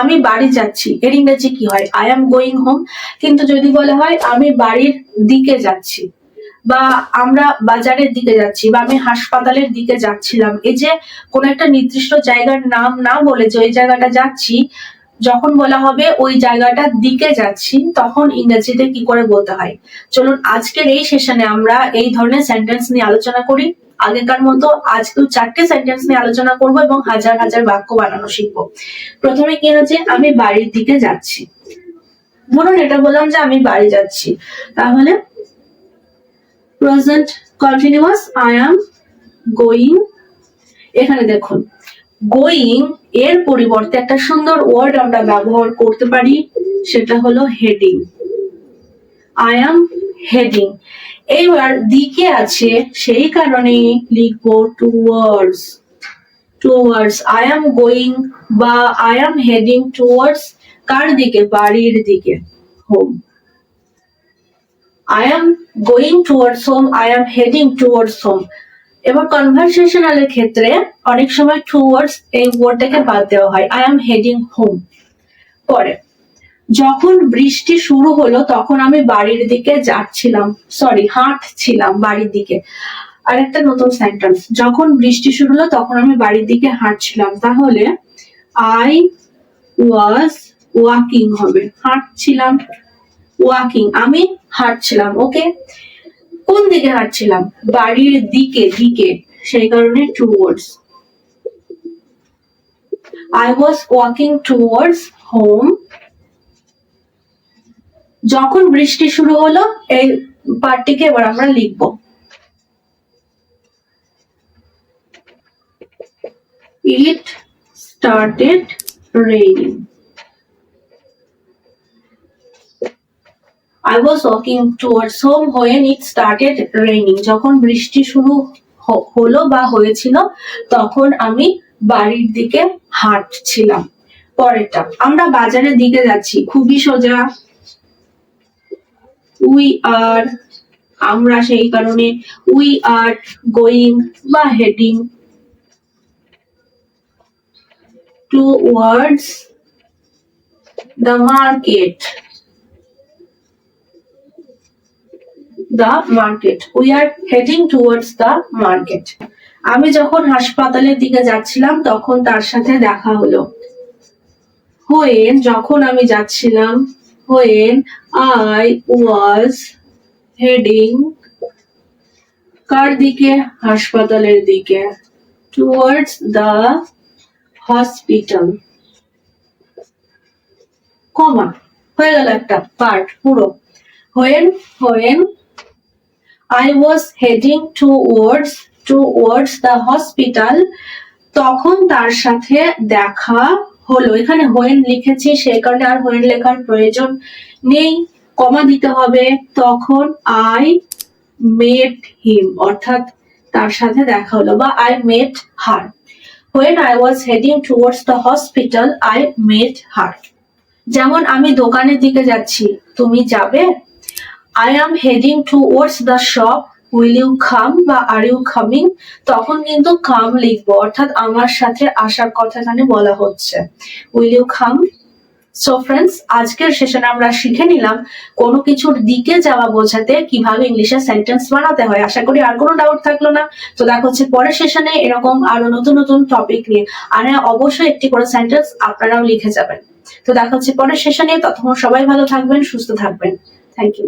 আমি বাড়ি যাচ্ছি। এর ইংরেজি কি হয়? আই এম গোয়িং হোম কিন্তু যদি বলা হয়, আমি বাড়ির দিকে যাচ্ছি বা আমরা বাজারের দিকে যাচ্ছি বা আমি হাসপাতালের দিকে যাচ্ছিলাম। এই যে কোনো একটা নির্দিষ্ট জায়গার নাম না বলে যে ওই জায়গাটা যাচ্ছি যখন বলা হবে ওই জায়গাটার দিকে যাচ্ছি, তখন ইংরেজিতে কি করে বলতে হয়? চলুন আজকের এই সেশনে আমরা এই ধরনের সেন্টেন্স নিয়ে আলোচনা করি। আগেকার মতো আজকেও চারটে সেন্টেন্স নিয়ে আলোচনা করব এবং হাজার হাজার বাক্য বানানো শিখব। প্রথমে কি হচ্ছে? আমি বাড়ির দিকে যাচ্ছি। ধরুন এটা বললাম যে আমি বাড়ি যাচ্ছি। তাহলে present continuous I am going এখানে দেখুন। গোয়িং এর পরিবর্তে একটা সুন্দর ওয়ার্ড আমরা ব্যবহার করতে পারি, সেটা হলো হেডিং আই অ্যাম হেডিং এইবার দিকে আছে, সেই কারণে লিখব towards towards I am going বা আই অ্যাম হেডিং টুয়ার্ডস কার দিকে? বাড়ির দিকে home I am going towards home I am heading towards home এবার কনভারসেশনালের ক্ষেত্রে অনেক সময় টুয়ার্ডস এই ওয়ার্ডটাকে বাদ দেওয়া হয়। আই এম হেডিং হোম পরে, যখন বৃষ্টি শুরু হলো, তখন আমি বাড়ির দিকে যাচ্ছিলাম। সরি হাঁটছিলাম বাড়ির দিকে। আর একটা নতুন সেন্টেন্স যখন বৃষ্টি শুরু হলো, তখন আমি বাড়ির দিকে হাঁটছিলাম। তাহলে আই ওয়াজ ওয়াকিং হবে। হাঁটছিলাম ওয়াকিং আমি হাঁটছিলাম ওকে কোন দিকে হাঁটছিলাম? বাড়ির দিকে দিকে। সেই কারণে towards I was walking towards home যখন বৃষ্টি শুরু হলো, এই পার্টটিকে এবার আমরা লিখব। It started raining I was walking towards home when it started raining. যখন বৃষ্টি শুরু হলো বা হয়েছিল, তখন আমি বাড়ির দিকে হাঁটছিলাম। পরেরটা, আমরা বাজারের দিকে যাচ্ছি। খুবই সোজা। উই আর আমরা সেই কারণে উই আর গোয়িং বা heading towards the market the market we are heading towards the market আমি যখন হাসপাতালের দিকে যাচ্ছিলাম, তখন তার সাথে দেখা হলো। হোয়েন, যখন আমি যাচ্ছিলাম, হোয়েন আই ওয়াজ হেডিং কার দিকে? হাসপাতালের দিকে। টুয়ার্ডস দ্য হসপিটাল কমা, হয়ে গেল একটা পার্ট পুরো। When when I was heading towards towards the hospital. তখন তার সাথে দেখা হলো। এখানে হোয়েন লিখেছি সেই কারণে আর হোয়েন লেখার প্রয়োজন নেই। কমা দিতে হবে। তখন আই মেট হিম অর্থাৎ তার সাথে দেখা হলো বা I met her when I was heading towards the hospital I met her যেমন আমি দোকানের দিকে যাচ্ছি, তুমি যাবে? I am heading towards the shop will you come বা আর ইউ কামিং তখন কিন্তু কাম লিখব, অর্থাৎ আমার সাথে আসার কথা এখানে বলা হচ্ছে। Will you come so friends আজকের সেশনে আমরা শিখে নিলাম কোনো কিছুর দিকে যাওয়া বোঝাতে কীভাবে ইংলিশে সেন্টেন্স বানাতে হয়। আশা করি আর কোনো ডাউট থাকল না। তো দেখা হচ্ছে পরের সেশনে এরকম আরও নতুন নতুন টপিক নিয়ে। আর হ্যাঁ অবশ্যই একটি করে সেন্টেন্স আপনারাও লিখে যাবেন। তো দেখা হচ্ছে পরের সেশনে ততক্ষণ সবাই ভালো থাকবেন, সুস্থ থাকবেন। Thank you